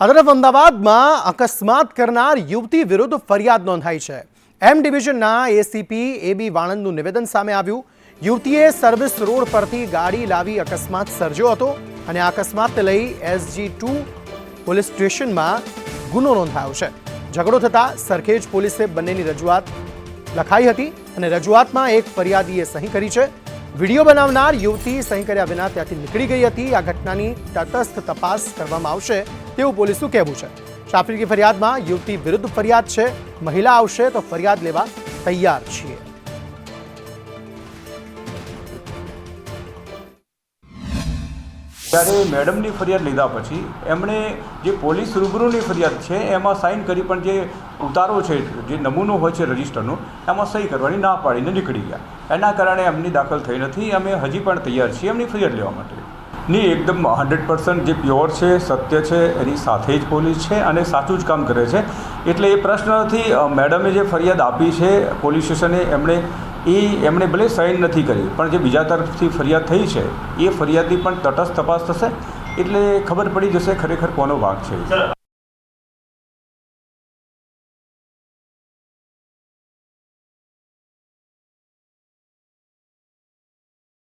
આ અમદાવાદમાં અકસ્માત કરનાર યુવતી વિરુદ્ધ ફરિયાદ નોંધાઈ છે. એમ ડિવિઝનના એસીપી એ બી વાણંદનું નિવેદન સામે આવ્યું. યુવતીએ સર્વિસ રોડ પરથી ગાડી લાવી અકસ્માત સર્જ્યો હતો અને આ અકસ્માતને લઈ એસજી ટુ પોલીસ સ્ટેશનમાં ગુનો નોંધાયો છે. ઝઘડો થતાં સરખેજ પોલીસે બંનેની રજૂઆત લખાઈ હતી અને રજૂઆતમાં એક ફરિયાદીએ સહી કરી છે. વીડિયો બનાવનાર યુવતી સહી કર્યા વિના ત્યાંથી નીકળી ગઈ હતી. આ ઘટનાની તટસ્થ તપાસ કરવામાં આવશે તેવું પોલીસનું કહેવું છે. ટ્રાફિકની ફરિયાદમાં યુવતી વિરુદ્ધ ફરિયાદ છે. મહિલા આવશે તો ફરિયાદ લેવા તૈયાર છીએ. ત્યારે મેડમની ફરિયાદ લીધા પછી એમણે જે પોલીસ રૂબરૂની ફરિયાદ છે, એમાં સાઇન કરી પણ જે ઉતારો છે, જે નમૂનો હોય છે રજિસ્ટરનો, એમાં સહી કરવાની ના પાડીને નીકળી ગયા. એના કારણે એમની દાખલ થઈ નથી. અમે હજી પણ તૈયાર છીએ એમની ફરિયાદ લેવા માટે. નહીં એકદમ હંડ્રેડ પર્સન્ટ જે પ્યોર છે, સત્ય છે, એની સાથે જ પોલીસ છે અને સાચું જ કામ કરે છે. એટલે એ પ્રશ્ન નથી મેડમે જે ફરિયાદ આપી છે પોલીસ સ્ટેશને, એમણે એ, એમણે ભલે સાઇન નથી કરી, પણ જે બીજા તરફથી ફરિયાદ થઈ છે, એ ફરિયાદની પણ તટસ્થ તપાસ થશે. એટલે ખબર પડી જશે ખરેખર કોનો ભાગ છે